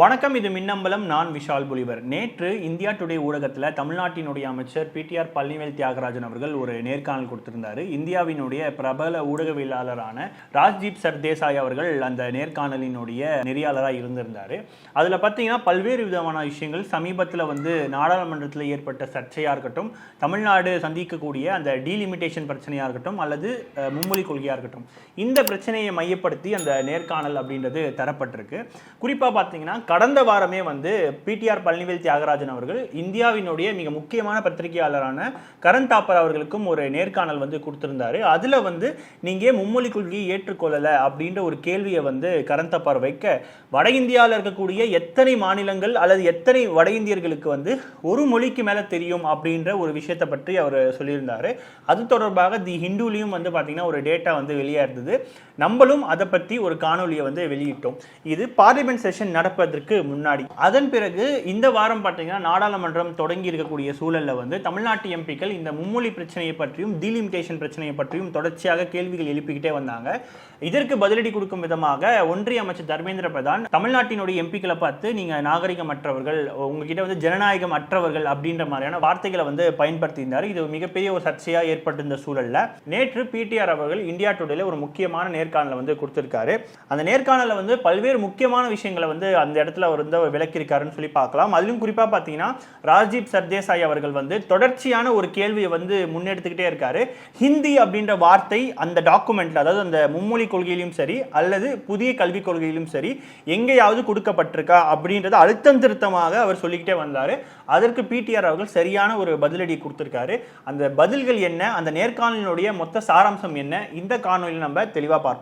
வணக்கம் இது மின்னம்பலம். நான் விஷால் புலிவர். நேற்று இந்தியா டுடே ஊடகத்தில் தமிழ்நாட்டினுடைய அமைச்சர் பிடிஆர் பழனிவேல் தியாகராஜன் அவர்கள் ஒரு நேர்காணல் கொடுத்திருந்தார். இந்தியாவினுடைய பிரபல ஊடகவியலாளரான ராஜ்தீப் சர்தேசாய் அவர்கள் அந்த நேர்காணலினுடைய நெறியாளராக இருந்திருந்தார். அதில் பார்த்தீங்கன்னா பல்வேறு விதமான விஷயங்கள் சமீபத்தில் வந்து நாடாளுமன்றத்தில் ஏற்பட்ட சர்ச்சையாக இருக்கட்டும் தமிழ்நாடு சந்திக்கக்கூடிய அந்த டீலிமிட்டேஷன் பிரச்சனையாக இருக்கட்டும் அல்லது மும்மொழி கொள்கையாக இருக்கட்டும் இந்த பிரச்சனையை மையப்படுத்தி அந்த நேர்காணல் அப்படின்றது தரப்பட்டிருக்கு. குறிப்பாக பார்த்தீங்கன்னா கடந்த வாரமே வந்து பிடிஆர் பழனிவேல் தியாகராஜன் அவர்கள் இந்தியாவினுடைய மிக முக்கியமான பத்திரிகையாளரான கரண் தாப்பர் அவர்களுக்கும் ஒரு நேர்காணல் வந்து கொடுத்திருந்தாரு. அதில் வந்து நீங்கள் மும்மொழி கொள்கையை ஏற்றுக்கொள்ளலை அப்படின்ற ஒரு கேள்வியை வந்து கரண் தாப்பர் வைக்க வட இந்தியாவில் இருக்கக்கூடிய எத்தனை மாநிலங்கள் அல்லது எத்தனை வட இந்தியர்களுக்கு வந்து ஒரு மொழிக்கு மேலே தெரியும் அப்படின்ற ஒரு விஷயத்தை பற்றி அவர் சொல்லியிருந்தாரு. அது தொடர்பாக தி ஹிந்துலையும் வந்து பார்த்திங்கன்னா ஒரு டேட்டா வந்து வெளியாக இருந்தது நம்மளும் அதை பற்றி ஒரு காணொலியை வந்து வெளியிட்டோம். இது பார்லிமெண்ட் செஷன் நடப்பதற்கு முன்னாடி. அதன் பிறகு இந்த வாரம் பார்த்தீங்கன்னா நாடாளுமன்றம் தொடங்கி இருக்கக்கூடிய சூழலில் வந்து தமிழ்நாட்டு எம்பிக்கள் இந்த மும்மொழி பிரச்சனையை பற்றியும் டீலிமிட்டேஷன் பிரச்சனையை பற்றியும் தொடர்ச்சியாக கேள்விகள் எழுப்பிக்கிட்டே வந்தாங்க. இதற்கு பதிலடி கொடுக்கும் விதமாக ஒன்றிய அமைச்சர் தர்மேந்திர பிரதான் தமிழ்நாட்டினுடைய எம்பிக்களை பார்த்து நீங்க நாகரிகமற்றவர்கள் உங்ககிட்ட வந்து ஜனநாயகம் அற்றவர்கள் அப்படின்ற மாதிரியான வார்த்தைகளை வந்து பயன்படுத்தியிருந்தார். இது மிகப்பெரிய ஒரு சர்ச்சையாக ஏற்பட்டிருந்த சூழலில். நேற்று பிடிஆர் அவர்கள் இந்தியா டுடேல ஒரு முக்கியமான நேர்காணலில் வந்து கொடுத்துருக்காரு. அந்த நேர்காணல வந்து பல்வேறு முக்கியமான விஷயங்களை வந்து அந்த இடத்துல அவர் வந்து விளக்கியிருக்காருன்னு சொல்லி பார்க்கலாம். அதிலும் குறிப்பாக பார்த்தீங்கன்னா ராஜீப் சர்தேசாய் அவர்கள் வந்து தொடர்ச்சியான ஒரு கேள்வியை வந்து முன்னெடுத்துக்கிட்டே இருக்காரு. ஹிந்தி அப்படின்ற வார்த்தை அந்த டாக்குமெண்ட்ல அதாவது அந்த மும்மொழி கொள்கையிலும் சரி அல்லது புதிய கல்விக் கொள்கையிலும் சரி எங்கேயாவது கொடுக்கப்பட்டிருக்கா அப்படின்றத அழுத்தம் திருத்தமாக அவர் சொல்லிக்கிட்டே வந்தார். அதற்கு பிடிஆர் அவர்கள் சரியான ஒரு பதிலடி கொடுத்திருக்காரு. அந்த பதில்கள் என்ன? அந்த நேர்காணலினுடைய மொத்த சாராம்சம் என்ன? இந்த காணொலியில் நம்ம தெளிவாக பார்ப்போம்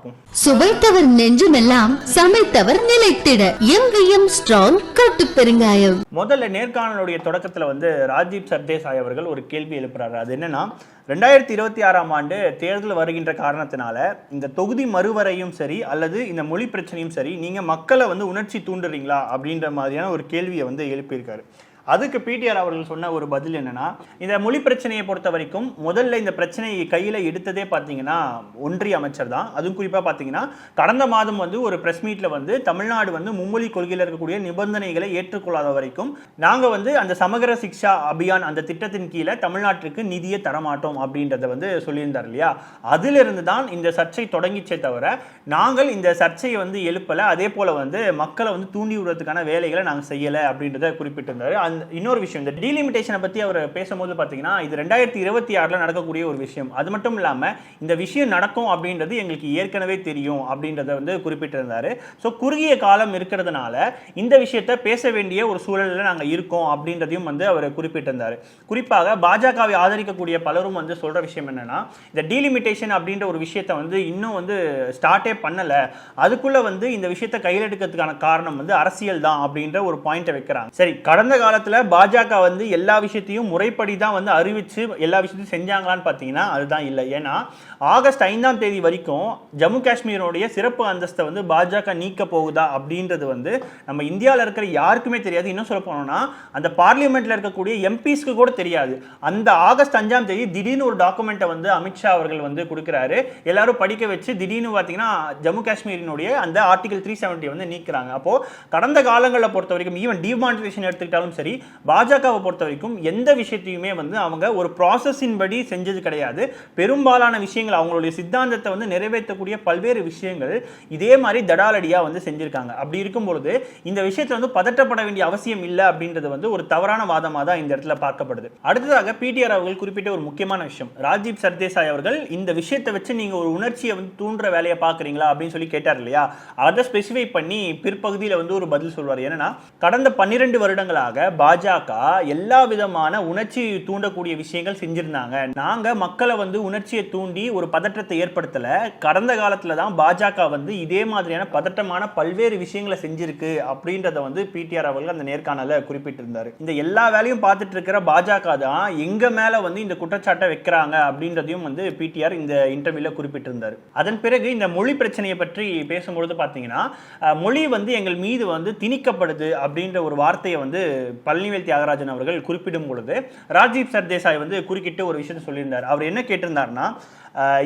சுவைத்தவர் நெஞ்சுமெல்லாம் சமைத்தவர் நிலைத்திட. எங்கேயும் ஸ்ட்ராங் கட்டு பெருங்காயம். முதல்ல நேர்காணலுடைய தொடக்கத்தில் வந்து ராஜீப் சர்தேசாய் அவர்கள் ஒரு கேள்வி எழுப்புறாரு. அது என்னன்னா ரெண்டாயிரத்தி இருபத்தி ஆறாம் ஆண்டு தேர்தல் வருகின்ற காரணத்தினால இந்த தொகுதி மறுவரையும் சரி அல்லது இந்த மொழி பிரச்சனையும் சரி நீங்க மக்களை வந்து உணர்ச்சி தூண்டுறீங்களா அப்படின்ற மாதிரியான ஒரு கேள்வியை வந்து எழுப்பியிருக்காரு. அதுக்கு பிடிஆர் அவர்கள் சொன்ன ஒரு பதில் என்னன்னா இந்த மொழி பிரச்சனையை பொறுத்த வரைக்கும் முதல்ல இந்த பிரச்சனையை கையில் எடுத்ததே பார்த்தீங்கன்னா ஒன்றிய அமைச்சர் தான். அதுவும் குறிப்பாக பார்த்தீங்கன்னா கடந்த மாதம் வந்து ஒரு பிரஸ் மீட்டில் வந்து தமிழ்நாடு வந்து மும்மொழி கொள்கையில் இருக்கக்கூடிய நிபந்தனைகளை ஏற்றுக்கொள்ளாத வரைக்கும் நாங்கள் வந்து அந்த சமகர சிக்ஷா அபியான் அந்த திட்டத்தின் கீழே தமிழ்நாட்டிற்கு நிதியை தரமாட்டோம் அப்படின்றத வந்து சொல்லியிருந்தார் இல்லையா? அதிலிருந்து தான் இந்த சர்ச்சை தொடங்கிச்சே தவிர நாங்கள் இந்த சர்ச்சையை வந்து எழுப்பலை. அதே போல் வந்து மக்களை வந்து தூண்டி விடுறதுக்கான வேலைகளை நாங்கள் செய்யலை அப்படின்றத குறிப்பிட்டிருந்தாரு. அந்த இன்னொரு விஷயம் இந்த டீலிமிட்டேஷனை பற்றி அவர் பேசும்போது பார்த்தீங்கன்னா இது ரெண்டாயிரத்தி இருபத்தி ஆறில் நடக்கக்கூடிய ஒரு விஷயம். அது மட்டும் இல்லாமல் இந்த விஷயம் நடக்கும் அப்படின்றது எங்களுக்கு ஏற்கனவே தெரியும் அப்படின்றத வந்து குறிப்பிட்டிருந்தாரு. ஸோ குறுகிய காலம் இருக்கிறதுனால இந்த விஷயத்தை பேச வேண்டிய ஒரு சூழலில் நாங்கள் இருக்கோம் அப்படின்றதையும் வந்து அவர் குறிப்பிட்டிருந்தார். குறிப்பாக பாஜகவை ஆதரிக்கக்கூடிய பலரும் வந்து சொல்கிற விஷயம் என்னன்னா இந்த டீலிமிட்டேஷன் அப்படின்ற ஒரு விஷயத்தை வந்து இன்னும் வந்து ஸ்டார்ட்டே பண்ணலை. அதுக்குள்ளே வந்து இந்த விஷயத்தை கையில் எடுக்கிறதுக்கான காரணம் வந்து அரசியல் தான் அப்படின்ற ஒரு பாயிண்ட்டை வைக்கிறாங்க. சரி கடந்த காலத்தில் பாஜக வந்து எல்லா விஷயத்தையும் முறைப்படி தான் வந்து அறிவித்து எல்லா விஷயத்தையும் செஞ்சாங்களான்னு பார்த்தீங்கன்னா அதுதான் இல்லை. ஏன்னா ஆகஸ்ட் ஐந்தாம் தேதி வரைக்கும் ஜம்மு காஷ்மீரோடைய சிறப்பு அந்தஸ்தை வந்து பாஜக நீக்க போகுதா அப்படின்றது வந்து நம்ம இந்தியாவில் இருக்கிற யாருக்குமே தெரியாது. இன்னும் சொல்ல போனோம்னா அந்த பார்லிமெண்ட்டில் இருக்கக்கூடிய எம்பிஸ்க்கு கூட தெரியாது. அந்த ஆகஸ்ட் அஞ்சாம் தேதி திடீர்னு ஒரு டாக்குமெண்ட்டை வந்து அமித்ஷா அவர்கள் வந்து கொடுக்குறாரு. எல்லாரும் படிக்க வச்சு திடீர்னு பார்த்தீங்கன்னா ஜம்மு காஷ்மீரினுடைய அந்த ஆர்டிகல் த்ரீ செவன்ட்டி வந்து நீக்கிறாங்க. அப்போ கடந்த காலங்களில் பொறுத்த வரைக்கும் ஈவன் டிமானிட்டேஷன் எடுத்துக்கிட்டாலும் சரி பாஜகவை பொறுத்த வரைக்கும் எந்த விஷயத்தையுமே வந்து அவங்க ஒரு ப்ராசஸின் படி செஞ்சது கிடையாது. பெரும்பாலான விஷயங்கள் அவங்களுடைய சித்தாந்தத்தை வந்து நிறைவேற்றக்கூடிய பல்வேறு விஷயங்கள் இதே மாதிரி தடாலடியா வந்து செஞ்சிருக்காங்க. அப்படி இருக்கும் பொழுது இந்த விஷயத்துல வந்து பதற்றப்பட வேண்டிய அவசியம் இல்லை அப்படின்றது வந்து ஒரு தவறான வாதமாக தான் இந்த இடத்துல பார்க்கப்படுது. அடுத்ததாக பிடிஆர் அவர்கள் குறிப்பிட்ட ஒரு முக்கியமான விஷயம். ராஜீப் சர்தேசாய் அவர்கள் இந்த விஷயத்தை வச்சு நீங்க ஒரு உணர்ச்சியை வந்து தூண்டுற வேலையை பார்க்குறீங்களா? அப்படின்னு சொல்லி கேட்டார் இல்லையா? அதை ஸ்பெசிஃபை பண்ணி பிற்பகுதியில் வந்து ஒரு பதில் சொல்வார். என்னன்னா கடந்த பன்னிரெண்டு வருடங்களாக பாஜக எல்லா விதமான உணர்ச்சி தூண்டக்கூடிய விஷயங்கள் செஞ்சிருந்தாங்க. நாங்க மக்களை வந்து உணர்ச்சியை தூண்டி ஒரு பதற்றத்தை ஏற்படுத்தல. கடந்த காலத்துல தான் பாஜக வந்து இதே மாதிரியான பதட்டமான பல்வேறு விஷயங்களை செஞ்சிருக்கு அப்படின்றத வந்து பிடிஆர் அவர்கள் அந்த நேர்காணல குறிப்பிட்டிருந்தாரு. இந்த எல்லா வேலையும் பார்த்துட்டு இருக்கிற பாஜக தான் எங்க மேல வந்து இந்த குற்றச்சாட்டை வைக்கிறாங்க அப்படின்றதையும் வந்து பிடிஆர் இந்த இன்டர்வியூல குறிப்பிட்டிருந்தார். அதன் பிறகு இந்த மொழி பிரச்சனையை பற்றி பேசும்பொழுது பார்த்தீங்கன்னா மொழி வந்து எங்கள் மீது வந்து திணிக்கப்படுது அப்படின்ற ஒரு வார்த்தையை வந்து பல பழனிவேல் தியாகராஜன் அவர்கள் குறிப்பிடும் பொழுது ராஜீவ் சர்தேசாய் வந்து குறுக்கிட்டு ஒரு விஷயம் சொல்லியிருந்தார். அவர் என்ன கேட்டிருந்தாருன்னா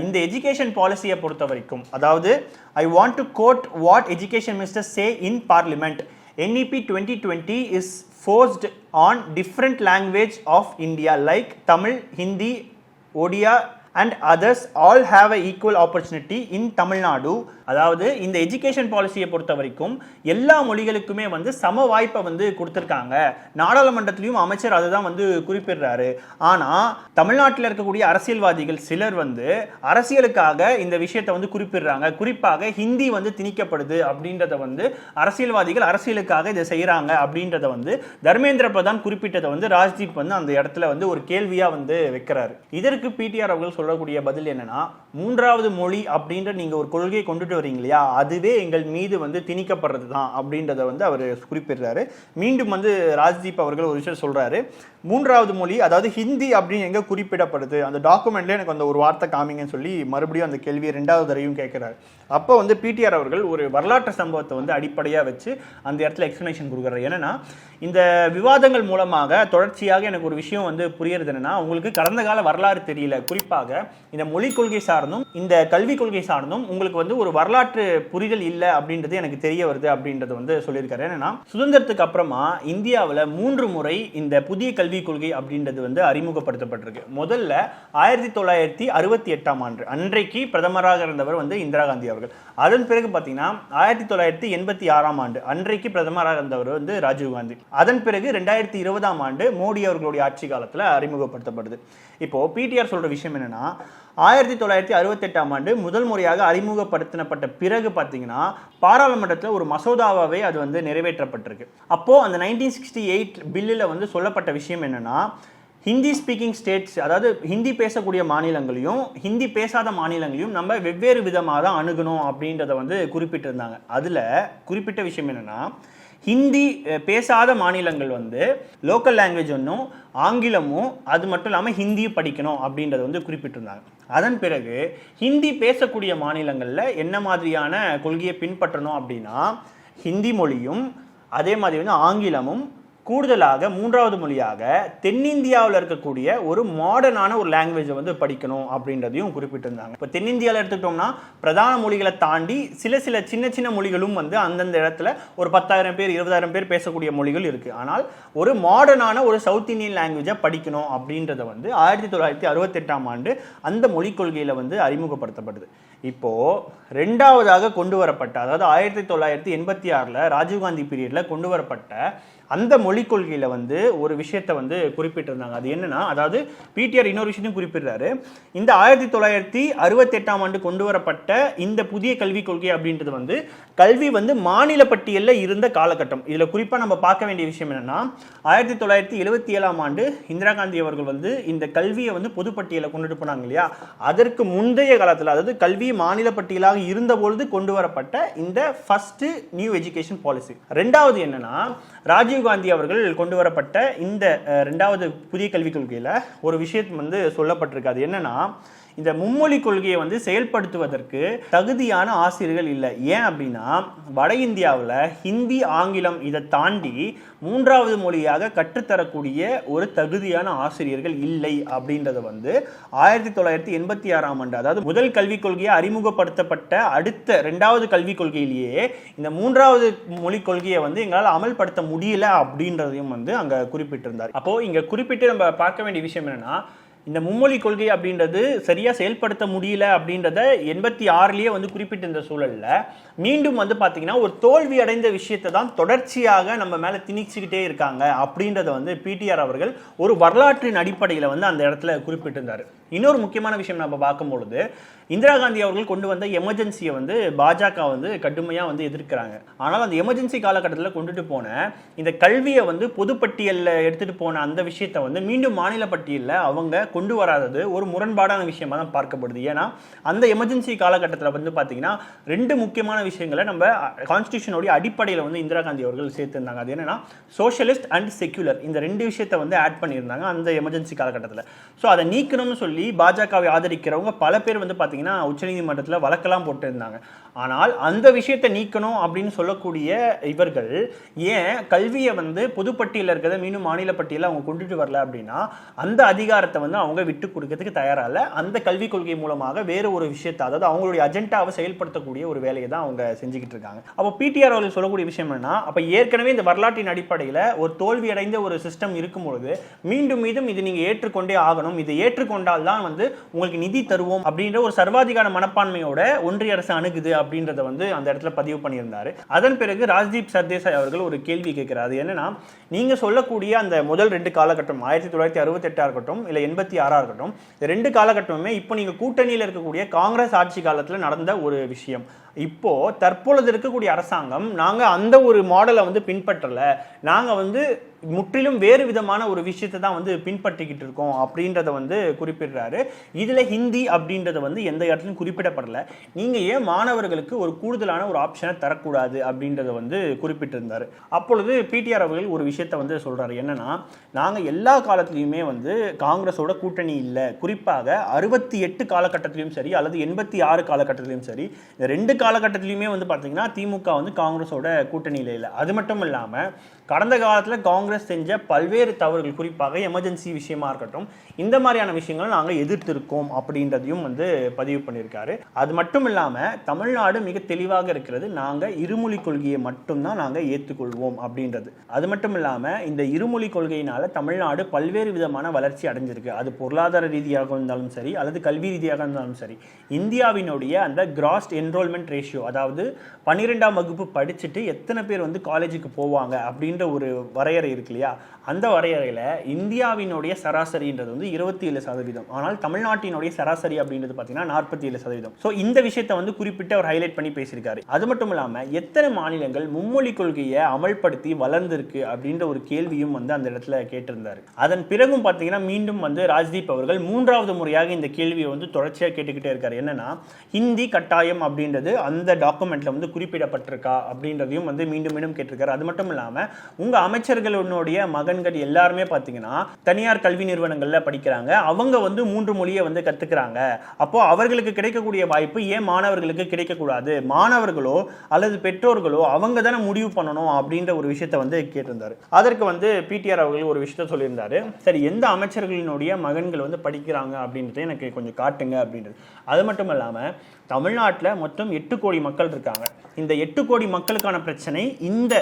இந்த எஜுகேஷன் பாலிசியை பொறுத்த வரைக்கும் அதாவது I want to quote what education minister say in parliament NEP 2020 is forced on on different language of India like Tamil Hindi Odia and others all have a equal opportunity in Tamil Nadu அதாவது இந்த education பாலிசியை பொறுத்த வரைக்கும் எல்லா மொழிகளுக்குமே வந்து சம வாய்ப்பை வந்து கொடுத்துருக்காங்க. நாடாளுமன்றத்திலையும் அமைச்சர் அதுதான் வந்து குறிப்பிடுறாரு. ஆனால் தமிழ்நாட்டில் இருக்கக்கூடிய அரசியல்வாதிகள் சிலர் வந்து அரசியலுக்காக இந்த விஷயத்தை வந்து குறிப்பிடுறாங்க. குறிப்பாக ஹிந்தி வந்து திணிக்கப்படுது அப்படின்றத வந்து அரசியல்வாதிகள் அரசியலுக்காக இதை செய்கிறாங்க அப்படின்றத வந்து தர்மேந்திர பிரதான் குறிப்பிட்டதை வந்து ராஜ்தீப் வந்து அந்த இடத்துல வந்து ஒரு கேள்வியாக வந்து வைக்கிறாரு. இதற்கு பிடிஆர் அவர்கள் சொல்லக்கூடிய பதில் என்னன்னா மூன்றாவது மொழி அப்படின்ற நீங்கள் ஒரு கொள்கையை கொண்டுட்டு வரீங்க இல்லையா அதுவே எங்கள் மீது வந்து திணிக்கப்படுறது தான் அப்படின்றத வந்து அவர் குறிப்பிடுறாரு. மீண்டும் வந்து ராஜ்தீப் அவர்கள் ஒரு விஷயம் சொல்றாரு. மூன்றாவது மொழி அதாவது ஹிந்தி அப்படின்னு எங்க குறிப்பிடப்படுது? அந்த டாக்குமெண்ட்ல எனக்கு அந்த ஒரு வார்த்தை காமிங்கன்னு சொல்லி மறுபடியும் அந்த கேள்வியை ரெண்டாவது தடவையும் கேட்குறாரு. அப்போ வந்து பிடிஆர் அவர்கள் ஒரு வரலாற்று சம்பவத்தை வந்து அடிப்படையாக வச்சு அந்த இடத்துல எக்ஸ்ப்ளனேஷன் கொடுக்குறாரு. என்னன்னா இந்த விவாதங்கள் மூலமாக தொடர்ச்சியாக எனக்கு ஒரு விஷயம் வந்து புரியறது என்னன்னா உங்களுக்கு கடந்த கால வரலாறு தெரியல. குறிப்பாக இந்த மொழிக் கொள்கை சார்ந்தும் இந்த கல்விக் கொள்கை சார்ந்தும் உங்களுக்கு வந்து ஒரு வரலாற்று புரிதல் இல்லை அப்படின்றது எனக்கு தெரிய வருது அப்படின்றது வந்து சொல்லியிருக்காரு. என்னன்னா சுதந்திரத்துக்கு அப்புறமா இந்தியாவில் மூன்று முறை இந்த புதிய கல்வி கல்விக் கொள்கை அப்படின்றது வந்து அறிமுகப்படுத்தப்பட்டிருக்கு. முதல்ல ஆயிரத்தி தொள்ளாயிரத்தி அறுபத்தி எட்டாம் ஆண்டு அன்றைக்கு பிரதமராக இருந்தவர் வந்து இந்திரா காந்தி அவர்கள். அதன் பிறகு பார்த்தீங்கன்னா ஆயிரத்தி தொள்ளாயிரத்தி எண்பத்தி ஆறாம் ஆண்டு அன்றைக்கு பிரதமராக இருந்தவர் வந்து ராஜீவ் காந்தி. அதன் பிறகு ரெண்டாயிரத்தி இருபதாம் ஆண்டு மோடி அவர்களுடைய ஆட்சி காலத்தில் அறிமுகப்படுத்தப்படுது. இப்போ பிடிஆர் சொல்ற விஷயம் என்னன்னா ஆயிரத்தி தொள்ளாயிரத்தி அறுபத்தெட்டாம் ஆண்டு முதல் முறையாக அறிமுகப்படுத்தப்பட்ட பிறகு பார்த்தீங்கன்னா பாராளுமன்றத்தில் ஒரு மசோதாவாகவே அது வந்து நிறைவேற்றப்பட்டிருக்கு. அப்போ அந்த நைன்டீன் சிக்ஸ்டி எயிட் பில்லில் வந்து சொல்லப்பட்ட விஷயம் என்னென்னா ஹிந்தி ஸ்பீக்கிங் ஸ்டேட்ஸ் அதாவது ஹிந்தி பேசக்கூடிய மாநிலங்களையும் ஹிந்தி பேசாத மாநிலங்களையும் நம்ம வெவ்வேறு விதமாக தான் அணுகணும் அப்படின்றத வந்து குறிப்பிட்டிருந்தாங்க. அதில் குறிப்பிட்ட விஷயம் என்னென்னா ஹிந்தி பேசாத மாநிலங்கள் வந்து லோக்கல் லாங்குவேஜ் ஒன்றும் ஆங்கிலமும் அது மட்டும் இல்லாமல் ஹிந்தியும் படிக்கணும் அப்படின்றத வந்து குறிப்பிட்டிருந்தாங்க. அதன் பிறகு ஹிந்தி பேசக்கூடிய மாநிலங்களில் என்ன மாதிரியான கொள்கையை பின்பற்றணும் அப்படின்னா ஹிந்தி மொழியும் அதே மாதிரி வந்து ஆங்கிலமும் கூடுதலாக மூன்றாவது மொழியாக தென்னிந்தியாவில் இருக்கக்கூடிய ஒரு மாடர்னான ஒரு லாங்குவேஜை வந்து படிக்கணும் அப்படின்றதையும் குறிப்பிட்டிருந்தாங்க. இப்போ தென்னிந்தியாவில் எடுத்துக்கிட்டோம்னா பிரதான மொழிகளை தாண்டி சில சில சின்ன சின்ன மொழிகளும் வந்து அந்தந்த இடத்துல ஒரு பத்தாயிரம் பேர் இருபதாயிரம் பேர் பேசக்கூடிய மொழிகள் இருக்குது ஆனால் ஒரு மாடர்னான ஒரு சவுத் இந்தியன் லாங்குவேஜை படிக்கணும் அப்படின்றத வந்து ஆயிரத்தி தொள்ளாயிரத்தி அறுபத்தெட்டாம் ஆண்டு அந்த மொழிக் கொள்கையில் வந்து அறிமுகப்படுத்தப்படுது இப்போ ரெண்டாவதாக கொண்டு வரப்பட்ட அதாவது ஆயிரத்தி தொள்ளாயிரத்தி எண்பத்தி ஆறில் ராஜீவ்காந்தி பீரியடில் கொண்டு வரப்பட்ட அந்த மொழிக் கொள்கையில் வந்து ஒரு விஷயத்தை வந்து குறிப்பிட்டிருந்தாங்க. அது என்னன்னா அதாவது பிடிஆர் இன்னொரு விஷயத்தையும் குறிப்பிடுறாரு. இந்த ஆயிரத்தி தொள்ளாயிரத்தி அறுபத்தெட்டாம் ஆண்டு கொண்டு வரப்பட்ட இந்த புதிய கல்விக் கொள்கை அப்படின்றது வந்து கல்வி வந்து மாநில பட்டியலில் இருந்த காலகட்டம். இதில் குறிப்பாக நம்ம பார்க்க வேண்டிய விஷயம் என்னன்னா ஆயிரத்தி தொள்ளாயிரத்தி எழுபத்தி ஏழாம் ஆண்டு இந்திரா காந்தி அவர்கள் வந்து இந்த கல்வியை வந்து பொதுப்பட்டியலை கொண்டுட்டு போனாங்க இல்லையா? அதற்கு முந்தைய காலத்தில் அதாவது கல்வி மாநில பட்டியலாக இருந்த பொழுது கொண்டு வரப்பட்ட இந்த ஃபஸ்ட்டு நியூ எஜுகேஷன் பாலிசி ரெண்டாவது என்னன்னா ராஜீவ் காந்தி அவர்கள் கொண்டு வரப்பட்ட இந்த ரெண்டாவது புதிய கல்விக் கொள்கையில் ஒரு விஷயம் வந்து சொல்லப்பட்டிருக்கு. அது என்னன்னா இந்த மும்மொழி கொள்கையை வந்து செயல்படுத்துவதற்கு தகுதியான ஆசிரியர்கள் இல்லை. ஏன் அப்படின்னா வட இந்தியாவில் ஹிந்தி ஆங்கிலம் இதை தாண்டி மூன்றாவது மொழியாக கற்றுத்தரக்கூடிய ஒரு தகுதியான ஆசிரியர்கள் இல்லை அப்படின்றத வந்து ஆயிரத்தி தொள்ளாயிரத்தி எண்பத்தி ஆறாம் ஆண்டு அதாவது முதல் கல்விக் கொள்கையை அறிமுகப்படுத்தப்பட்ட அடுத்த ரெண்டாவது கல்விக் கொள்கையிலேயே இந்த மூன்றாவது மொழிக் கொள்கையை வந்து எங்களால் அமல்படுத்த முடியல அப்படின்றதையும் வந்து அங்கே குறிப்பிட்டிருந்தார். அப்போது இங்கே குறிப்பிட்டு நம்ம பார்க்க வேண்டிய விஷயம் என்னென்னா இந்த மும்மொழி கொள்கை அப்படின்றது சரியா செயல்படுத்த முடியல அப்படின்றத எண்பத்தி ஆறுலயே வந்து குறிப்பிட்டிருந்த சூழல்ல மீண்டும் வந்து பார்த்தீங்கன்னா ஒரு தோல்வி அடைந்த விஷயத்தை தான் தொடர்ச்சியாக நம்ம மேலே திணிச்சுக்கிட்டே இருக்காங்க அப்படின்றத வந்து பிடிஆர் அவர்கள் ஒரு வரலாற்றின் அடிப்படையில் வந்து அந்த இடத்துல குறிப்பிட்டிருந்தார். இன்னொரு முக்கியமான விஷயம் நம்ம பார்க்கும் பொழுது இந்திரா காந்தி அவர்கள் கொண்டு வந்த எமர்ஜென்சியை வந்து பாஜக வந்து கடுமையாக வந்து எதிர்க்கிறாங்க. ஆனால் அந்த எமர்ஜென்சி காலகட்டத்தில் கொண்டுட்டு போன இந்த கல்வியை வந்து பொதுப்பட்டியலில் எடுத்துகிட்டு போன அந்த விஷயத்தை வந்து மீண்டும் மாநில பட்டியலில் அவங்க கொண்டு வராதது ஒரு முரண்பாடான விஷயமா தான் பார்க்கப்படுது. ஏன்னா அந்த எமர்ஜென்சி காலகட்டத்தில் வந்து பார்த்தீங்கன்னா ரெண்டு முக்கியமான விஷயங்களை நம்ம கான்ஸ்டியூஷனுடைய அடிப்படையில் வந்து இந்திரா காந்தி அவர்கள் சேர்த்திருந்தாங்க. அது என்னன்னா சோஷலிஸ்ட் அண்ட் செக்யூலர் இந்த ரெண்டு விஷயத்தை வந்து ஆட் பண்ணியிருந்தாங்க அந்த எமர்ஜென்சி காலகட்டத்தில். ஸோ அதை நீக்கணும்னு சொல்லி சொல்லி பாஜகவை ஆதரிக்கிறவங்க பல பேர் வந்து பார்த்தீங்கன்னா உச்சநீதிமன்றத்தில் வழக்கெல்லாம் போட்டிருந்தாங்க. ஆனால் அந்த விஷயத்தை நீக்கணும் அப்படின்னு சொல்லக்கூடிய இவர்கள் ஏன் கல்வியை வந்து பொதுப்பட்டியில் இருக்கிறத மீண்டும் மாநில பட்டியலில் அவங்க கொண்டுட்டு வரல அப்படின்னா அந்த அதிகாரத்தை வந்து அவங்க விட்டு கொடுக்கறதுக்கு தயாரா அந்த கல்விக் கொள்கை மூலமாக வேறு ஒரு விஷயத்தை அதாவது அவங்களுடைய அஜெண்டாவை செயல்படுத்தக்கூடிய ஒரு வேலையை தான் அவங்க செஞ்சுக்கிட்டு இருக்காங்க. அப்போ பிடிஆர் அவர்கள் சொல்லக்கூடிய விஷயம் என்னன்னா அப்போ ஏற்கனவே இந்த வரலாற்றின் அடிப்படையில் ஒரு தோல்வி அடைந்த ஒரு சிஸ்டம் இருக்கும் பொழுது மீண்டும் மீண்டும் இது நீங்கள் ஏற்றுக்கொண்டே ஆகணும். இதை ஏற்றுக்கொண்டால் தான் வந்து உங்களுக்கு நிதி தருவோம் அப்படின்ற ஒரு சர்வாதிகார மனப்பான்மையோட ஒன்றிய அரசு அணுகுது அப்படின்றத வந்து அந்த இடத்துல பதிவு பண்ணியிருந்தாரு. அதன் பிறகு ராஜ்தீப் சர்தேசாய் அவர்கள் ஒரு கேள்வி கேட்கிறார். அது என்னன்னா நீங்க சொல்லக்கூடிய அந்த முதல் ரெண்டு காலகட்டம் ஆயிரத்தி தொள்ளாயிரத்தி அறுபத்தெட்டாக இருக்கட்டும் இல்லை எண்பத்தி ஆறாக இருக்கட்டும் ரெண்டு காலகட்டமுமே இப்போ நீங்க கூட்டணியில் இருக்கக்கூடிய காங்கிரஸ் ஆட்சி காலத்தில் நடந்த ஒரு விஷயம். இப்போ தற்பொழுது இருக்கக்கூடிய அரசாங்கம் நாங்க அந்த ஒரு மாடலை வந்து பின்பற்றல. நாங்க வந்து முற்றிலும் வேறு விதமான ஒரு விஷயத்தை தான் வந்து பின்பற்றிக்கிட்டு இருக்கோம் அப்படின்றத வந்து குறிப்பிடுறாரு. இதில் ஹிந்தி அப்படின்றத வந்து எந்த இடத்துலையும் குறிப்பிடப்படலை. நீங்கள் ஏன் மாணவர்களுக்கு ஒரு கூடுதலான ஒரு ஆப்ஷனை தரக்கூடாது அப்படின்றத வந்து குறிப்பிட்டிருந்தார். அப்பொழுது பிடிஆர் அவர்கள் ஒரு விஷயத்தை வந்து சொல்கிறாரு என்னன்னா நாங்கள் எல்லா காலத்துலையுமே வந்து காங்கிரஸோட கூட்டணி இல்லை. குறிப்பாக அறுபத்தி எட்டு காலகட்டத்திலையும் சரி அல்லது எண்பத்தி ஆறு காலகட்டத்திலையும் சரி இந்த ரெண்டு காலகட்டத்திலையுமே வந்து பார்த்தீங்கன்னா திமுக வந்து காங்கிரஸோட கூட்டணியில் இல்லை. அது மட்டும் இல்லாமல் கடந்த காலத்தில் காங்கிரஸ் செஞ்ச பல்வேறு தவறுகள் குறிப்பாக எமர்ஜென்சி விஷயமா இருக்கட்டும் இந்த மாதிரியான விஷயங்களை நாங்கள் எதிர்த்திருக்கோம் அப்படின்றதையும் வந்து பதிவு பண்ணியிருக்காரு. அது மட்டும் இல்லாமல் தமிழ்நாடு மிக தெளிவாக இருக்கிறது நாங்கள் இருமொழி கொள்கையை மட்டும்தான் நாங்கள் ஏற்றுக்கொள்வோம் அப்படின்றது. அது மட்டும் இல்லாமல் இந்த இருமொழி கொள்கையினால தமிழ்நாடு பல்வேறு விதமான வளர்ச்சி அடைஞ்சிருக்கு. அது பொருளாதார ரீதியாக இருந்தாலும் சரி அல்லது கல்வி ரீதியாக இருந்தாலும் சரி. இந்தியாவினுடைய அந்த கிராஸ்ட் என்ரோல்மெண்ட் ரேஷியோ அதாவது பன்னிரெண்டாம் வகுப்பு படிச்சுட்டு எத்தனை பேர் வந்து காலேஜுக்கு போவாங்க அப்படின்னு அப்படின்ற ஒரு வரையறை இருக்கு இல்லையா? அந்த வரையறையில் இந்தியாவினுடைய சராசரின்றது வந்து இருபத்தி ஏழு சதவீதம். ஆனால் தமிழ்நாட்டினுடைய சராசரி அப்படின்றது பார்த்தீங்கன்னா நாற்பத்தி ஏழு சதவீதம். ஸோ இந்த விஷயத்தை வந்து குறிப்பிட்டு அவர் ஹைலைட் பண்ணி பேசியிருக்காரு. அது மட்டும் இல்லாமல் எத்தனை மாநிலங்கள் மும்மொழி கொள்கையை அமல்படுத்தி வளர்ந்திருக்கு அப்படின்ற ஒரு கேள்வியும் வந்து அந்த இடத்துல கேட்டிருந்தாரு. அதன் பிறகும் பார்த்தீங்கன்னா மீண்டும் வந்து ராஜ்தீப் அவர்கள் மூன்றாவது முறையாக இந்த கேள்வியை வந்து தொடர்ச்சியாக கேட்டுக்கிட்டே இருக்காரு. என்னன்னா ஹிந்தி கட்டாயம் அப்படின்றது அந்த டாக்குமெண்ட்ல வந்து குறிப்பிடப்பட்டிருக்கா அப்படின்றதையும் வந்து மீண்டும் மீண்டும் கேட்டிருக்காரு. அது மட்டும் இல்லாமல் உங்கள் அமைச்சர்களுடைய பெண்கள் எல்லாருமே பார்த்தீங்கன்னா தனியார் கல்வி நிறுவனங்களில் படிக்கிறாங்க. அவங்க வந்து மூன்று மொழியை வந்து கத்துக்கிறாங்க. அப்போ அவர்களுக்கு கிடைக்கக்கூடிய வாய்ப்பு ஏன் மாணவர்களுக்கு கிடைக்கக்கூடாது? மாணவர்களோ அல்லது பெற்றோர்களோ அவங்க தானே முடிவு பண்ணணும் அப்படின்ற ஒரு விஷயத்தை வந்து கேட்டிருந்தார். அதற்கு வந்து பிடிஆர் அவர்கள் ஒரு விஷயத்த சொல்லியிருந்தார். சரி எந்த அமைச்சர்களினுடைய மகன்கள் வந்து படிக்கிறாங்க அப்படின்றத எனக்கு கொஞ்சம் காட்டுங்க அப்படின்றது. அது மட்டும் இல்லாமல் தமிழ்நாட்டில் மொத்தம் எட்டு கோடி மக்கள் இருக்காங்க. இந்த எட்டு கோடி மக்களுக்கான பிரச்சனை இந்த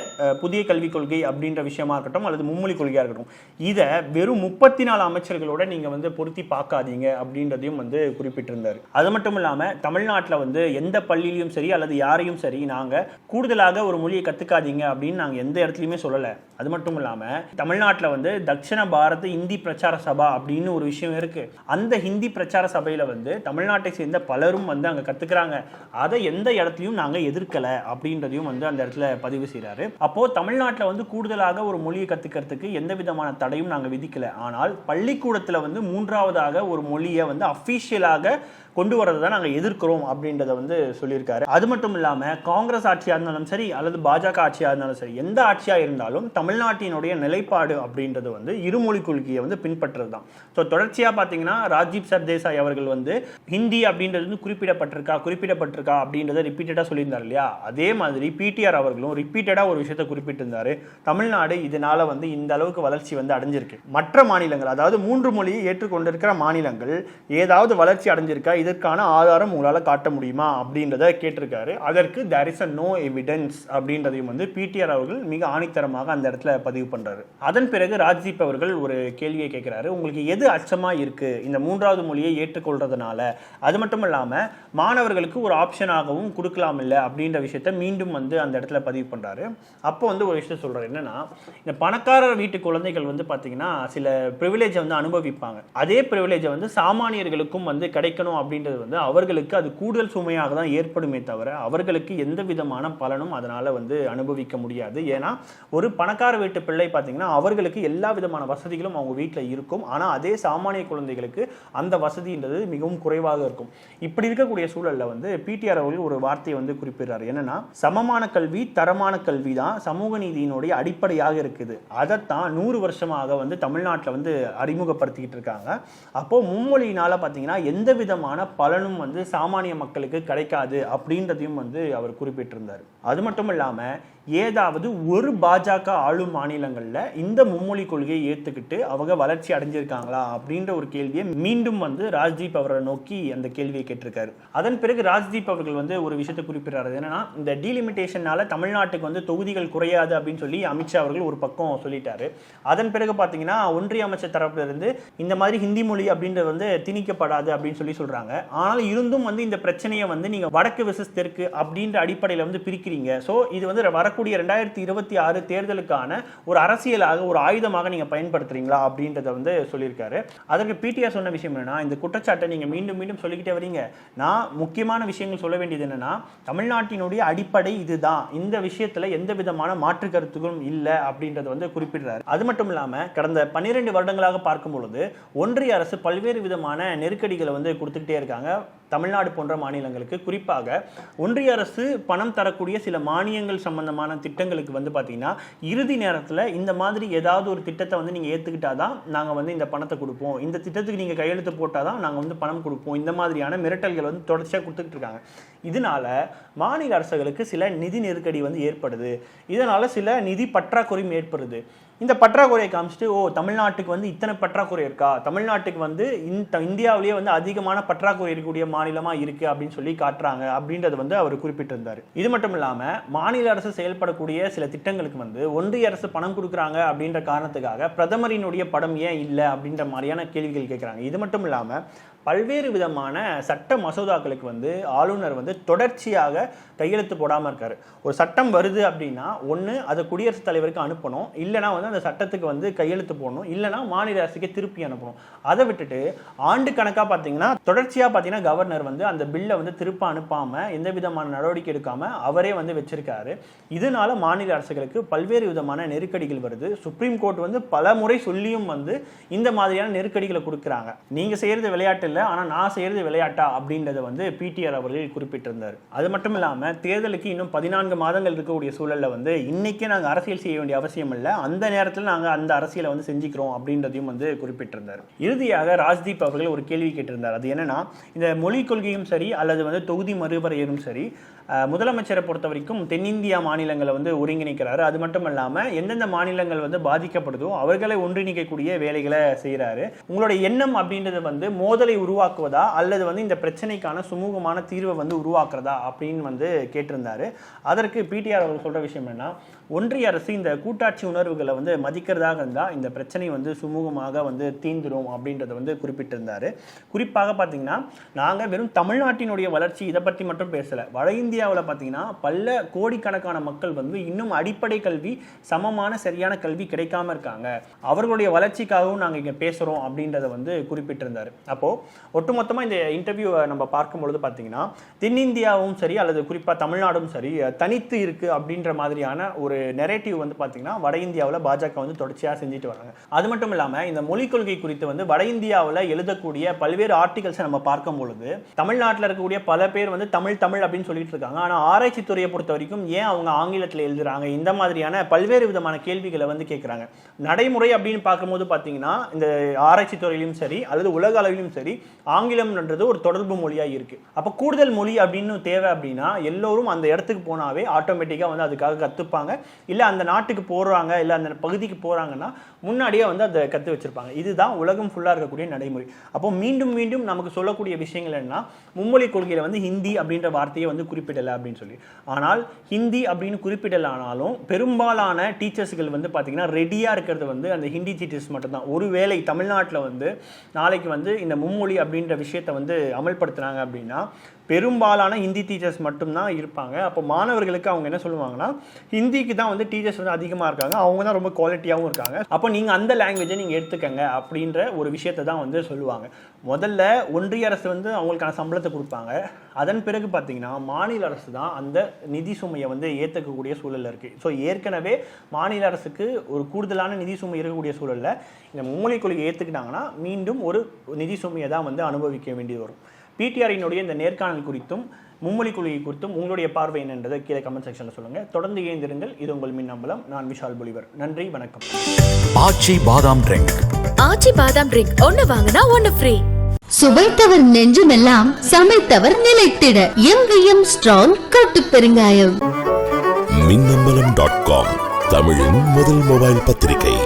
புதிய கல்விக் கொள்கை அப்படின்ற விஷயமா இருக்கட்டும் அல்லது மும்மொழி கொள்கையாக இருக்கட்டும். இதை வெறும் முப்பத்தி நாலு அமைச்சர்களோட நீங்கள் வந்து பொருத்தி பார்க்காதீங்க அப்படின்றதையும் வந்து குறிப்பிட்டிருந்தார். அது மட்டும் இல்லாமல் தமிழ்நாட்டில் வந்து எந்த பள்ளியிலையும் சரி அல்லது யாரையும் சரி நாங்கள் கூடுதலாக ஒரு மொழியை கற்றுக்காதீங்க அப்படின்னு நாங்கள் எந்த இடத்துலையுமே சொல்லலை. அது மட்டும் இல்லாமல் தமிழ்நாட்டில் வந்து தட்சிண பாரத இந்தி பிரச்சார சபா அப்படின்னு ஒரு விஷயம் இருக்குது அந்த ஹிந்தி பிரச்சார சபையில் வந்து தமிழ்நாட்டை சேர்ந்த பலரும் வந்து அங்கே கற்றுக்குறாங்க அதை எந்த இடத்துலையும் நாங்கள் எதிர்க்கலை அப்படின்றதையும் வந்து அந்த இடத்துல பதிவு செய்கிறாரு அப்போது தமிழ்நாட்டில் வந்து கூடுதலாக ஒரு மொழியை கற்றுக்கிறதுக்கு எந்த விதமான தடையும் நாங்கள் விதிக்கலை. ஆனால் பள்ளிக்கூடத்தில் வந்து மூன்றாவதாக ஒரு மொழியை வந்து அஃபீஷியலாக கொண்டு வரதை தான் நாங்கள் எதிர்க்கிறோம் அப்படின்றத வந்து சொல்லியிருக்காரு. அது மட்டும் இல்லாமல் காங்கிரஸ் ஆட்சியாக இருந்தாலும் சரி அல்லது பாஜக ஆட்சியாக இருந்தாலும் சரி எந்த ஆட்சியாக இருந்தாலும் தமிழ்நாட்டினுடைய நிலைப்பாடு அப்படின்றது வந்து இருமொழி கொள்கையை வந்து பின்பற்றுறது தான். ஸோ தொடர்ச்சியாக பார்த்தீங்கன்னா ராஜீவ் சர்தேசாய் அவர்கள் வந்து ஹிந்தி அப்படின்றது வந்து குறிப்பிடப்பட்டிருக்கா குறிப்பிடப்பட்டிருக்கா அப்படின்றத ரிப்பீட்டடாக சொல்லியிருந்தார் இல்லையா? அதே மாதிரி பிடிஆர் அவர்களும் ரிப்பீட்டடாக ஒரு விஷயத்தை குறிப்பிட்டிருந்தாரு. தமிழ்நாடு இதனால வந்து இந்த அளவுக்கு வளர்ச்சி வந்து அடைஞ்சிருக்கு. மற்ற மாநிலங்கள் அதாவது மூன்று மொழியை ஏற்றுக்கொண்டிருக்கிற மாநிலங்கள் ஏதாவது வளர்ச்சி அடைஞ்சிருக்கா? இதற்கான ஆதாரம் உங்களால் காட்ட முடியுமா அப்படின்றத கேட்டிருக்காரு. அதற்கு there is a no evidence அப்படின்றதையும் வந்து பிடிஆர் அவர்கள் மிக ஆணித்தரமாக அந்த இடத்துல பதிவு பண்ணுறாரு அதன் பிறகு ராஜ்தீப் அவர்கள் ஒரு கேள்வியை கேட்குறாரு. உங்களுக்கு எது அச்சமாக இருக்குது இந்த மூன்றாவது மொழியை ஏற்றுக்கொள்றதுனால. அது மட்டும் இல்லாமல் மாணவர்களுக்கு ஒரு ஆப்ஷனாகவும் கொடுக்கலாம் இல்லை அப்படின்ற விஷயத்த மீண்டும் வந்து அந்த இடத்துல பதிவு பண்ணுறாரு அப்போ வந்து ஒரு விஷயம் சொல்கிறார் என்னென்னா இந்த பணக்காரர் வீட்டு குழந்தைகள் வந்து பார்த்தீங்கன்னா சில ப்ரிவிலேஜை வந்து அனுபவிப்பாங்க. அதே ப்ரிவிலேஜை வந்து சாமானியர்களுக்கும் வந்து கிடைக்கணும் அப்படின்னு அப்படின்றது வந்து அவர்களுக்கு அது கூடுதல் சுமையாக தான் ஏற்படுமே தவிர அவர்களுக்கு எந்த விதமான பலனும் அதனால் வந்து அனுபவிக்க முடியாது. ஏன்னா ஒரு பணக்கார வீட்டு பிள்ளை பார்த்தீங்கன்னா அவர்களுக்கு எல்லா விதமான வசதிகளும் அவங்க வீட்டில் இருக்கும். ஆனால் அதே சாமானிய குழந்தைகளுக்கு அந்த வசதின்றது மிகவும் குறைவாக இருக்கும். இப்படி இருக்கக்கூடிய சூழலில் வந்து பிடிஆர் அவர்கள் ஒரு வார்த்தையை வந்து குறிப்பிடுறார். என்னன்னா சமமான கல்வி தரமான கல்வி தான் சமூக நீதியினுடைய அடிப்படையாக இருக்குது. அதைத்தான் நூறு வருஷமாக வந்து தமிழ்நாட்டில் வந்து அறிமுகப்படுத்திக்கிட்டு இருக்காங்க. அப்போ மும்மொழியினால பார்த்தீங்கன்னா எந்த விதமான பலனும் வந்து சாமானிய மக்களுக்கு கிடைக்காது அப்படின்றதையும் வந்து அவர் குறிப்பிட்டிருந்தார். அது மட்டும் இல்லாமல் ஏதாவது ஒரு பாஜக ஆளும் மாநிலங்களில் இந்த மும்மொழி கொள்கையை ஏற்றுக்கிட்டு அவங்க வளர்ச்சி அடைஞ்சிருக்காங்களா அப்படின்ற ஒரு கேள்வியை மீண்டும் வந்து ராஜ்தீப் அவரை நோக்கி அந்த கேள்வியை கேட்டிருக்காரு. அதன் பிறகு ராஜ்தீப் அவர்கள் வந்து ஒரு விஷயத்தை குறிப்பிடுறாரு. என்னன்னா இந்த டீலிமிட்டேஷனால தமிழ்நாட்டுக்கு வந்து தொகுதிகள் குறையாது அப்படின்னு சொல்லி அமித்ஷா அவர்கள் ஒரு பக்கம் சொல்லிட்டாரு. அதன் பிறகு பார்த்தீங்கன்னா ஒன்றிய அமைச்சர் தரப்புல இருந்து இந்த மாதிரி ஹிந்தி மொழி அப்படின்றது வந்து திணிக்கப்படாது அப்படின்னு சொல்லி சொல்றாங்க. ஆனால் இருந்தும் வந்து இந்த பிரச்சனையை வந்து நீங்க வடக்கு விசஸ் தெற்கு அப்படின்ற அடிப்படையில் வந்து பிரிக்கிறீங்க. ஸோ இது வந்து வரக்கூடிய ரெண்டாயிரத்தி இருபத்தி ஆறு தேர்தலுக்கான ஒரு அரசியலாக ஒரு ஆயுதமாக நீங்க பயன்படுத்துறீங்களா அப்படின்றத வந்து சொல்லியிருக்காரு. அதற்கு பிடிஆர் சொன்ன விஷயம் என்னன்னா இந்த குற்றச்சாட்டை நீங்க மீண்டும் மீண்டும் சொல்லிக்கிட்டே வரீங்க. நான் முக்கியமான விஷயங்கள் சொல்ல வேண்டியது என்னன்னா தமிழ்நாட்டினுடைய அடிப்படை இதுதான். இந்த விஷயத்துல எந்த விதமான மாற்று கருத்துக்களும் இல்லை அப்படின்றத வந்து குறிப்பிடுறாரு. அது மட்டும் இல்லாம கடந்த பன்னிரெண்டு வருடங்களாக பார்க்கும் பொழுது ஒன்றிய அரசு பல்வேறு விதமான நெருக்கடிகளை வந்து கொடுத்துக்கிட்டே இருக்காங்க. தமிழ்நாடு போன்ற மாநிலங்களுக்கு. குறிப்பாக ஒன்றிய அரசு பணம் தரக்கூடிய சில மானியங்கள் சம்பந்தமான திட்டங்களுக்கு வந்து பார்த்தீங்கன்னா இறுதி நேரத்தில் இந்த மாதிரி ஏதாவது ஒரு திட்டத்தை வந்து நீங்கள் ஏற்றுக்கிட்டாதான் நாங்கள் வந்து இந்த பணத்தை கொடுப்போம். இந்த திட்டத்துக்கு நீங்கள் கையெழுத்து போட்டால் தான் நாங்கள் வந்து பணம் கொடுப்போம். இந்த மாதிரியான மிரட்டல்கள் வந்து தொடர்ச்சியாக கொடுத்துட்டு இருக்காங்க. இதனால மாநில அரசுகளுக்கு சில நிதி நெருக்கடி வந்து ஏற்படுது. இதனால சில நிதி பற்றாக்குறையும் ஏற்படுது. இந்த பற்றாக்குறையை காமிச்சிட்டு ஓ தமிழ்நாட்டுக்கு வந்து இத்தனை பற்றாக்குறை இருக்கா? தமிழ்நாட்டுக்கு வந்து இந்த இந்தியாவிலேயே வந்து அதிகமான பற்றாக்குறை இருக்கக்கூடிய மாநிலமாக இருக்கு அப்படின்னு சொல்லி காட்டுறாங்க அப்படின்றது வந்து அவர் குறிப்பிட்டிருந்தார். இது மட்டும் இல்லாமல் மாநில அரசு செயல்படக்கூடிய சில திட்டங்களுக்கு வந்து ஒன்றிய அரசு பணம் கொடுக்குறாங்க அப்படின்ற காரணத்துக்காக பிரதமரினுடைய படம் ஏன் இல்லை அப்படின்ற மாதிரியான கேள்விகள் கேட்குறாங்க இது மட்டும் இல்லாமல் பல்வேறு விதமான சட்ட மசோதாக்களுக்கு வந்து ஆளுநர் வந்து தொடர்ச்சியாக கையெழுத்து போடாமல் இருக்கார். ஒரு சட்டம் வருது அப்படின்னா ஒன்று அதை குடியரசுத் தலைவருக்கு அனுப்பணும். இல்லைனா வந்து அந்த சட்டத்துக்கு வந்து கையெழுத்து போடணும். இல்லைனா மாநில அரசுக்கு திருப்பி அனுப்பணும். அதை விட்டுட்டு ஆண்டு கணக்காக பார்த்தீங்கன்னா தொடர்ச்சியாக பார்த்தீங்கன்னா கவர்னர் வந்து அந்த பில்லை வந்து திருப்ப அனுப்பாமல் எந்த விதமான நடவடிக்கை எடுக்காமல் அவரே வந்து வச்சிருக்காரு. இதனால மாநில அரசுகளுக்கு பல்வேறு விதமான நெருக்கடிகள் வருது. சுப்ரீம் கோர்ட் வந்து பல முறை சொல்லியும் வந்து இந்த மாதிரியான நெருக்கடிகளை கொடுக்குறாங்க. நீங்கள் செய்கிறது விளையாட்டு இல்லை ஆனால் நான் செய்கிறது விளையாட்டா அப்படின்றத வந்து பிடிஆர் அவர்கள் குறிப்பிட்டிருந்தார். அது மட்டும் இல்லாமல் தேர்தலுக்கு இன்னும் பதினான்கு மாதங்கள் இருக்கக்கூடிய சூழலில் வந்து இன்றைக்கே நாங்கள் அரசியல் செய்ய வேண்டிய அவசியம் இல்லை அந்த நேரத்தில் நாங்கள் அந்த அரசியலை வந்து செஞ்சுக்கிறோம் அப்படின்றதையும் வந்து குறிப்பிட்டிருந்தார். இறுதியாக ராஜ்தீப் அவர்கள் ஒரு கேள்வி கேட்டிருந்தார். அது என்னென்னா இந்த மொழிக் கொள்கையும் சரி அல்லது வந்து தொகுதி மறுவரையரும் சரி முதலமைச்சரை பொறுத்த வரைக்கும் தென்னிந்தியா மாநிலங்களை வந்து ஒருங்கிணைக்கிறாரு. அது மட்டும் இல்லாமல் எந்தெந்த மாநிலங்கள் வந்து பாதிக்கப்படுதோ அவர்களை ஒன்றிணைக்கக்கூடிய வேலைகளை செய்கிறாரு உங்களுடைய எண்ணம் அப்படின்றது வந்து மோதலை உருவாக்குவதா? அல்லது வந்து இந்த பிரச்சனைக்கான சுமூகமான தீர்வை வந்து உருவாக்குறதா? அப்படின்னு வந்து கேட்டிருந்தாரு. அதற்கு பிடிஆர் அவர் சொல்ற விஷயம் என்னன்னா ஒன்றிய அரசு இந்த கூட்டாட்சி உணர்வுகளை வந்து மதிக்கிறதாக இருந்தால் இந்த பிரச்சனை வந்து சுமூகமாக வந்து தீந்துரும் அப்படின்றத வந்து குறிப்பிட்டிருந்தாரு. குறிப்பாக பார்த்தீங்கன்னா நாங்கள் வெறும் தமிழ்நாட்டினுடைய வளர்ச்சி இதை பற்றி மட்டும் பேசலை. வட இந்தியாவில் பார்த்தீங்கன்னா பல கோடிக்கணக்கான மக்கள் வந்து இன்னும் அடிப்படை கல்வி சமமான சரியான கல்வி கிடைக்காம இருக்காங்க. அவர்களுடைய வளர்ச்சிக்காகவும் நாங்கள் இங்கே பேசுகிறோம் அப்படின்றத வந்து குறிப்பிட்டிருந்தார். அப்போது ஒட்டுமொத்தமாக இந்த இன்டர்வியூவை நம்ம பார்க்கும் பொழுது பார்த்தீங்கன்னா தென்னிந்தியாவும் சரி அல்லது குறிப்பாக தமிழ்நாடும் சரி தனித்து இருக்குது அப்படின்ற மாதிரியான ஒரு நெரேட்டிவ் வந்து பார்த்தீங்கன்னா வட இந்தியாவில் பாஜக வந்து தொடர்ச்சியாக செஞ்சுட்டு வராங்க. அது மட்டும் இல்லாமல் இந்த மொழிக் கொள்கை குறித்து வந்து வட இந்தியாவில் எழுதக்கூடிய பல்வேறு ஆர்டிகல்ஸை நம்ம பார்க்கும் பொழுது தமிழ்நாட்டில் இருக்கக்கூடிய பல பேர் வந்து தமிழ் தமிழ் அப்படின்னு சொல்லிட்டு இருக்காங்க. ஆனால் ஆராய்ச்சி துறையை பொறுத்த வரைக்கும் ஏன் அவங்க ஆங்கிலத்தில் எழுதுறாங்க? இந்த மாதிரியான பல்வேறு விதமான கேள்விகளை வந்து கேட்குறாங்க நடைமுறை அப்படின்னு பார்க்கும்போது பார்த்தீங்கன்னா இந்த ஆராய்ச்சி துறையிலும் சரி அல்லது உலக அளவிலும் சரி ஆங்கிலம்ன்றது ஒரு தொடர்பு மொழியாக இருக்கு. அப்போ கூடுதல் மொழி அப்படின்னு தேவை அப்படின்னா எல்லோரும் அந்த இடத்துக்கு போனாவே ஆட்டோமேட்டிக்காக வந்து அதுக்காக கற்றுப்பாங்க இல்லை அந்த நாட்டுக்கு போகிறாங்க இல்லை அந்த பகுதிக்கு போகிறாங்கன்னா முன்னாடியே வந்து அதை கற்று வச்சிருப்பாங்க. இதுதான் உலகம் ஃபுல்லாக இருக்கக்கூடிய நடைமுறை. அப்போ மீண்டும் மீண்டும் நமக்கு சொல்லக்கூடிய விஷயங்கள் என்னன்னா மும்மொழி கொள்கையில் வந்து ஹிந்தி அப்படின்ற வார்த்தையை வந்து குறிப்பிடலை அப்படின்னு சொல்லி. ஆனால் ஹிந்தி அப்படின்னு குறிப்பிடலானாலும் பெரும்பாலான டீச்சர்ஸ்கள் வந்து பார்த்தீங்கன்னா ரெடியாக இருக்கிறது வந்து அந்த ஹிந்தி டீச்சர்ஸ் மட்டும்தான். ஒருவேளை தமிழ்நாட்டில் வந்து நாளைக்கு வந்து இந்த மும்மொழி அப்படின்ற விஷயத்தை வந்து அமல்படுத்துனாங்க அப்படின்னா பெரும்பாலான ஹிந்தி டீச்சர்ஸ் மட்டும்தான் இருப்பாங்க. அப்போ மாணவர்களுக்கு அவங்க என்ன சொல்லுவாங்கன்னா ஹிந்திக்கு தான் வந்து டீச்சர்ஸ் வந்து அதிகமாக இருக்காங்க. அவங்க தான் ரொம்ப குவாலிட்டியாகவும் இருக்காங்க. அப்போ நீங்கள் அந்த லாங்குவேஜை நீங்கள் எடுத்துக்கங்க அப்படின்ற ஒரு விஷயத்தை தான் வந்து சொல்லுவாங்க. முதல்ல ஒன்றிய அரசு வந்து அவங்களுக்கான சம்பளத்தை கொடுப்பாங்க. அதன் பிறகு பார்த்தீங்கன்னா மாநில அரசு தான் அந்த நிதி சுமையை வந்து ஏற்றுக்கக்கூடிய சூழல்ல இருக்குது ஸோ ஏற்கனவே மாநில அரசுக்கு ஒரு கூடுதலான நிதி சுமை இருக்கக்கூடிய சூழலில் இந்த மும்மொழி கொள்கை ஏற்றுக்கிட்டாங்கன்னா மீண்டும் ஒரு நிதி சுமையை தான் வந்து அனுபவிக்க வேண்டியது வரும். பிடிஆரினுடைய இந்த நேர்காணல் குறித்தும் மும்மொழி கொள்கை குறித்தும் உங்களுடைய பார்வை என்னன்றதை கீழே கமெண்ட் செக்ஷனில் சொல்லுங்கள் தொடர்ந்து இணைந்திருங்கள். இது உங்கள் மின் அம்பலம் நான் விஷால் பொலிவர். நன்றி வணக்கம். ஆச்சி பாதாம் ட்ரிங்க். ஆச்சி பாதாம் ட்ரிங்க். ஒன்னு வாங்கினா ஒன்னு ஃப்ரீ சுவைத்தவர் நெஞ்சுமெல்லாம் சமைத்தவர் நிலைத்திட. எங்கேயும் ஸ்ட்ராங் கட்டு பெருங்காயம். மின்னம்பலம் டாட் காம் தமிழின் முதல் மொபைல் பத்திரிகை.